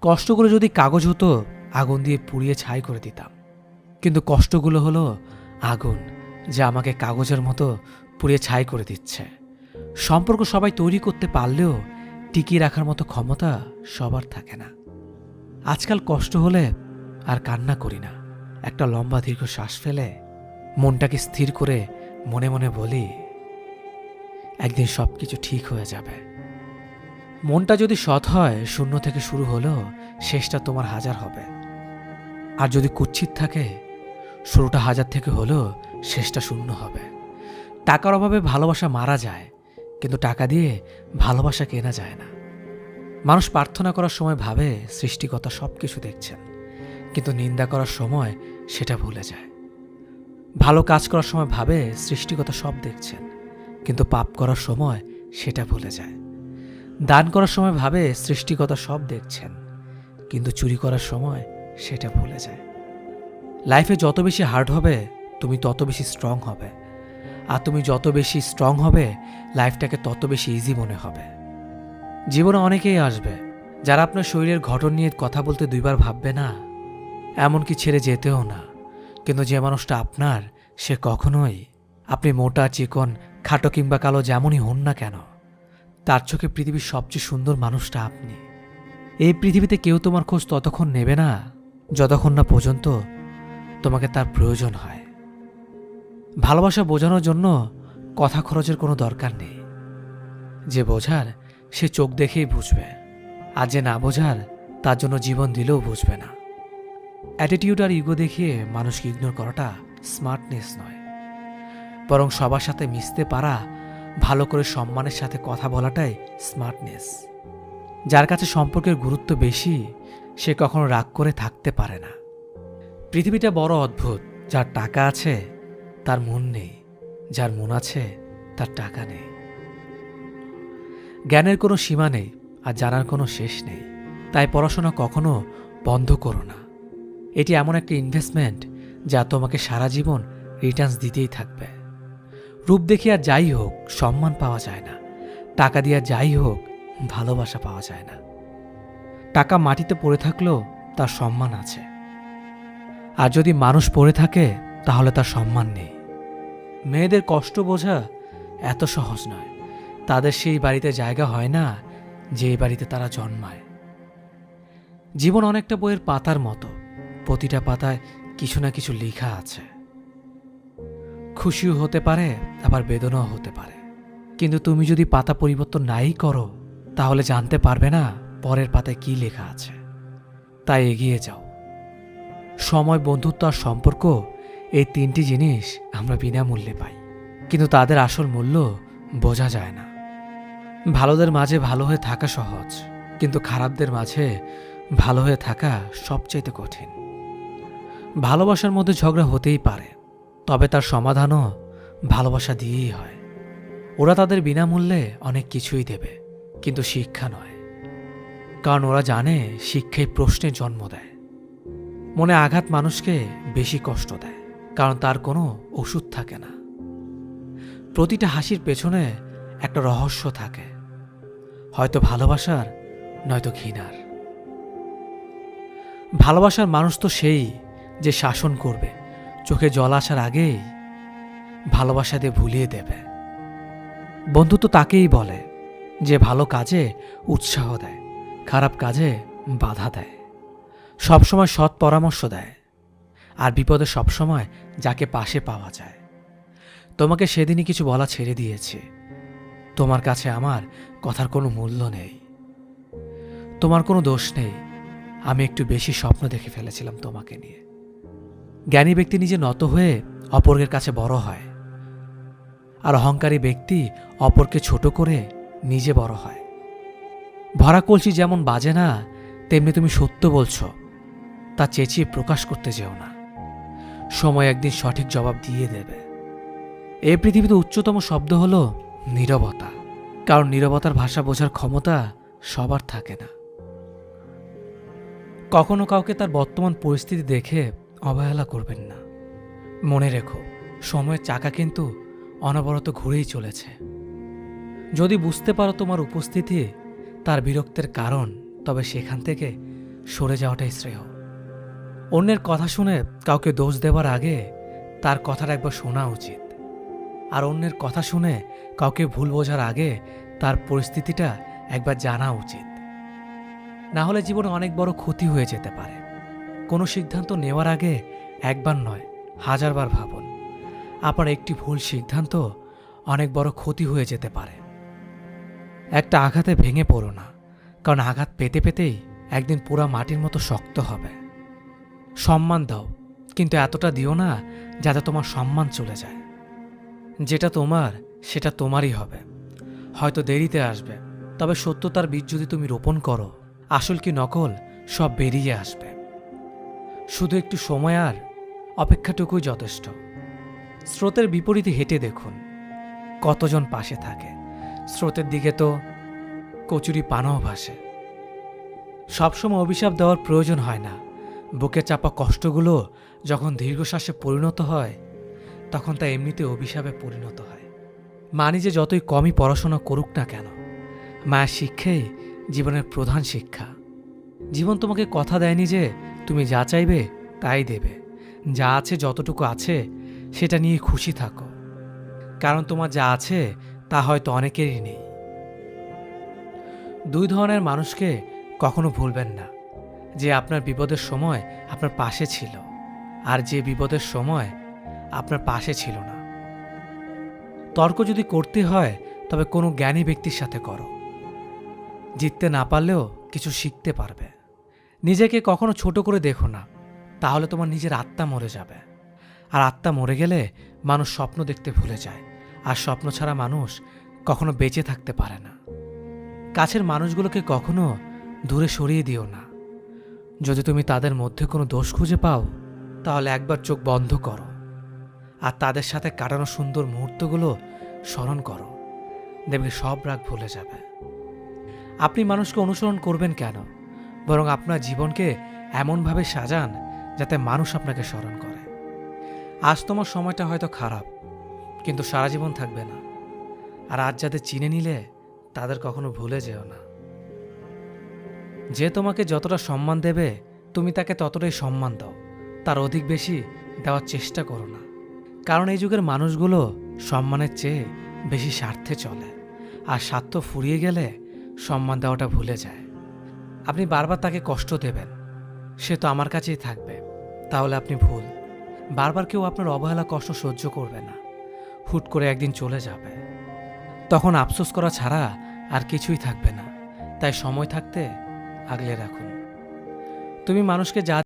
কষ্টগুলো যদি কাগজ হতো, আগুন দিয়ে পুড়িয়ে ছাই করে দিতাম। কিন্তু কষ্টগুলো হলো আগুন, যা আমাকে কাগজের মতো পুড়িয়ে ছাই করে দিচ্ছে। সম্পর্ক সবাই তৈরি করতে পারলেও টিকিয়ে রাখার মতো ক্ষমতা সবার থাকে না। আজকাল কষ্ট হলে আর কান্না করি না। একটা লম্বা দীর্ঘ শ্বাস ফেলে মনটাকে স্থির করে মনে মনে বলি, একদিন সব কিছু ঠিক হয়ে যাবে। মনটা যদি সৎ হয়, শূন্য থেকে শুরু হলেও শেষটা তোমার হাজার হবে। আর যদি কুচ্ছিত থাকে, শুরুটা হাজার থেকে হলেও শেষটা শূন্য হবে। টাকার অভাবে ভালোবাসা মারা যায়, কিন্তু টাকা দিয়ে ভালোবাসা কেনা যায় না। মানুষ প্রার্থনা করার সময় ভাবে সৃষ্টিকতা সব কিছু দেখছেন, কিন্তু নিন্দা করার সময় সেটা ভুলে যায়। ভালো কাজ করার সময় ভাবে সৃষ্টিকতা সব দেখছেন, কিন্তু পাপ করার সময় সেটা ভুলে যায়। দান করার সময় ভাবে সৃষ্টিকতা সব দেখছেন, কিন্তু চুরি করার সময় সেটা ভুলে যায়। লাইফে যত বেশি হার্ড হবে, তুমি তত বেশি স্ট্রং হবে। আর তুমি যত বেশি স্ট্রং হবে লাইফটাকে তত বেশি ইজি মনে হবে। জীবনে অনেকেই আসবে, যারা আপনার শরীরের ঘটন নিয়ে কথা বলতে দুইবার ভাববে না, এমনকি ছেড়ে যেতেও না। কিন্তু যে মানুষটা আপনার, সে কখনোই আপনি মোটা, চিকন, খাটো কিংবা কালো যেমনই হন না কেন। তার চোখে পৃথিবীর সবচেয়ে সুন্দর মানুষটা আপনি। এই পৃথিবীতে কেউ তোমার খোঁজ ততক্ষণ নেবে না, যতক্ষণ না পর্যন্ত তোমাকে তার প্রয়োজন হয়। ভালোবাসা বোঝানোর জন্য কথা খরচের কোনো দরকার নেই। যে বোঝার, সে চোখ দেখেই বুঝবে। আর যে না বোঝার, তার জন্য জীবন দিলেও বুঝবে না। অ্যাটিটিউড আর ইগো দেখিয়ে মানুষকে ইগনোর করাটা স্মার্টনেস নয়। বরং সবার সাথে মিশতে পারা ভালো করে সম্মানের সাথে কথা বলাটাই স্মার্টনেস যার কাছে সম্পর্কের গুরুত্ব বেশি, সে কখনো রাগ করে থাকতে পারে না। পৃথিবীটা বড় অদ্ভুত, যার টাকা আছে, তার মন নেই, যার মন আছে, তার টাকা নেই। জ্ঞানের কোনো সীমা নেই, আর জানার কোনো শেষ নেই। তাই পড়াশোনা কখনো বন্ধ করো না। এটি এমন একটা ইনভেস্টমেন্ট যা তোমাকে সারা জীবন রিটার্নস দিতেই থাকবে। রূপ দেখে আর যাই হোক, সম্মান পাওয়া যায় না। টাকা দিয়ে যাই হোক, ভালোবাসা পাওয়া যায় না। টাকা মাটিতে পড়ে থাকলেও তার সম্মান আছে। আর যদি মানুষ পড়ে থাকে, তাহলে তার সম্মান নেই। মেয়েদের কষ্ট বোঝা এত সহজ নয়। তাদের সেই বাড়িতে জায়গা হয় না, যে বাড়িতে তারা জন্মায়। জীবন অনেকটা বইয়ের পাতার মতো। প্রতিটা পাতায় কিছু না কিছু লেখা আছে। খুশিও হতে পারে, আবার বেদনাও হতে পারে। কিন্তু তুমি যদি পাতা পরিবর্তন নাই করো, তাহলে জানতে পারবে না পরের পাতায় কি লেখা আছে। তাই এগিয়ে যাও। সময়, বন্ধুত্ব আর সম্পর্ক, এই তিনটি জিনিস আমরা বিনামূল্যে পাই। কিন্তু তাদের আসল মূল্য বোঝা যায় না। ভালোদের মাঝে ভালো হয়ে থাকা সহজ, কিন্তু খারাপদের মাঝে ভালো হয়ে থাকা সবচাইতে কঠিন। ভালোবাসার মধ্যে ঝগড়া হতেই পারে তবে তার সমাধানও ভালোবাসা দিয়েই হয়। ওরা তাদের বিনামূল্যে অনেক কিছুই দেবে, কিন্তু শিক্ষা নয়। কারণ ওরা জানে শিক্ষাই প্রশ্নে জন্ম দেয়। মনে আঘাত মানুষকে বেশি কষ্ট দেয়, কারণ তার কোনো ওষুধ থাকে না। প্রতিটা হাসির পেছনে একটা রহস্য থাকে। হয়তো ভালোবাসার, নয়তো ঘৃণার। ভালোবাসার মানুষ তো সেই যে শাসন করবে চোখে জল আসার আগেই ভালোবাসা দিয়ে ভুলিয়ে দেবে। বন্ধু তো তাকেই বলে যে ভালো কাজে উৎসাহ দেয়, খারাপ কাজে বাধা দেয়। সবসময় সৎ পরামর্শ দেয় আর বিপদে সবসময় যাকে পাশে পাওয়া যায়। তোমাকে সেদিনই কিছু বলা ছেড়ে দিয়েছে। তোমার কাছে আমার কথার কোনো মূল্য নেই। তোমার কোনো দোষ নেই। আমি একটু বেশি স্বপ্ন দেখে ফেলেছিলাম তোমাকে নিয়ে। জ্ঞানী ব্যক্তি নিজে নত হয়ে অপরের কাছে বড় হয়। আর অহংকারী ব্যক্তি অপরকে ছোট করে নিজে বড় হয়। ভরা কলসি যেমন বাজে না, তেমনি তুমি সত্য বলছ। তা চেঁচিয়ে প্রকাশ করতে যেও না। সময় একদিন সঠিক জবাব দিয়ে দেবে। এই পৃথিবীতে উচ্চতম শব্দ হলো নীরবতা। কারণ নীরবতার ভাষা বোঝার ক্ষমতা সবার থাকে না। কখনো কাউকে তার বর্তমান পরিস্থিতি দেখে অবহেলা করবেন না। মনে রেখো, সময়ের চাকা কিন্তু অনবরত ঘুরেই চলেছে। যদি বুঝতে পারো তোমার উপস্থিতি, তার বিরক্তের কারণ, তবে সেখান থেকে সরে যাওয়াটাই শ্রেয়। অন্যের কথা শুনে কাউকে দোষ দেওয়ার আগে তার কথাটা একবার শোনা উচিত। আর অন্যের কথা শুনে কাউকে ভুল বোঝার আগে তার পরিস্থিতিটা একবার জানা উচিত। না হলে জীবনে অনেক বড় ক্ষতি হয়ে যেতে পারে। কোনো সিদ্ধান্ত নেওয়ার আগে একবার নয়, হাজারবার ভাবুন। আপনার একটি ভুল সিদ্ধান্ত অনেক বড় ক্ষতি হয়ে যেতে পারে। একটা আঘাতে ভেঙে পড়ো না, কারণ আঘাত পেতে পেতেই একদিন পুরা মাটির মতো শক্ত হবে। সম্মান দাও, কিন্তু এতটা দিও না যাতে তোমার সম্মান চলে যায়। যেটা তোমার, সেটা তোমারই হবে। হয়তো দেরিতে আসবে, তবে সত্যতার বীজ যদি তুমি রোপণ করো, আসল কি নকল, সব বেরিয়ে আসবে। শুধু একটু সময় আর অপেক্ষাটুকুই যথেষ্ট। স্রোতের বিপরীতে হেঁটে দেখুন, কতজন পাশে থাকে। স্রোতের দিকে তো কচুরি পানাও ভাসে। সবসময় অভিশাপ দেওয়ার প্রয়োজন হয় না। বুকে চাপা কষ্টগুলো যখন দীর্ঘশ্বাসে পরিণত হয়, তখন তা এমনিতে অভিশাপে পরিণত হয়। মানি যে যতই কমই পড়াশোনা করুক না কেন, মায়ের শিক্ষাই জীবনের প্রধান শিক্ষা। জীবন তোমাকে কথা দেয়নি যে তুমি যা চাইবে তাই দেবে। যা আছে যতটুকু আছে, সেটা নিয়ে খুশি থাকো। কারণ তোমার যা আছে, তা হয়তো অনেকেরই নেই। দুই ধরনের মানুষকে কখনো ভুলবেন না। যে আপনার বিপদের সময় আপনার পাশে ছিল, আর যে বিপদের সময় আপনার পাশে ছিল না। তর্ক যদি করতে হয়, তবে কোনো জ্ঞানী ব্যক্তির সাথে করো। জিততে না পারলেও কিছু শিখতে পারবে। নিজেকে কখনো ছোট করে দেখো না, তাহলে তোমার নিজের আত্মা মরে যাবে। আর আত্মা মরে গেলে মানুষ স্বপ্ন দেখতে ভুলে যায়, আর স্বপ্ন ছাড়া মানুষ কখনো বেঁচে থাকতে পারে না। কাছের মানুষগুলোকে কখনো দূরে সরিয়ে দিও না। যদি তুমি তাদের মধ্যে কোনো দোষ খুঁজে পাও, তাহলে একবার চোখ বন্ধ করো, আর তাদের সাথে কাটানো সুন্দর মুহূর্তগুলো স্মরণ করো। দেখবে সব রাগ ভুলে যাবে। আপনি মানুষকে অনুসরণ করবেন কেন? বরং আপনার জীবনকে এমনভাবে সাজান যাতে মানুষ আপনাকে স্মরণ করে। আজ তোমার সময়টা হয়তো খারাপ, কিন্তু সারা জীবন থাকবে না। আর আজ যাদের চিনে নিলে, তাদের কখনো ভুলে যেও না। যে তোমাকে যতটা সম্মান দেবে, তুমি তাকে ততটাই সম্মান দাও। তার অধিক বেশি দেওয়ার চেষ্টা করো না। কারণ এই যুগের মানুষগুলো সম্মানের চেয়ে বেশি স্বার্থে চলে। আর স্বার্থ ফুরিয়ে গেলে সম্মান দেওয়াটা ভুলে যায়। আপনি বারবার তাকে কষ্ট দেবেন। সে তো আমার কাছেই থাকবে। তাহলে আপনি ভুল। বারবার কেউ আপনার অবহেলা, কষ্ট সহ্য করবে না। হুট করে একদিন চলে যাবে। তখন আফসোস করা ছাড়া আর কিছুই থাকবে না। তাই সময় থাকতে আগলে রাখুন। তুমি মানুষকে যা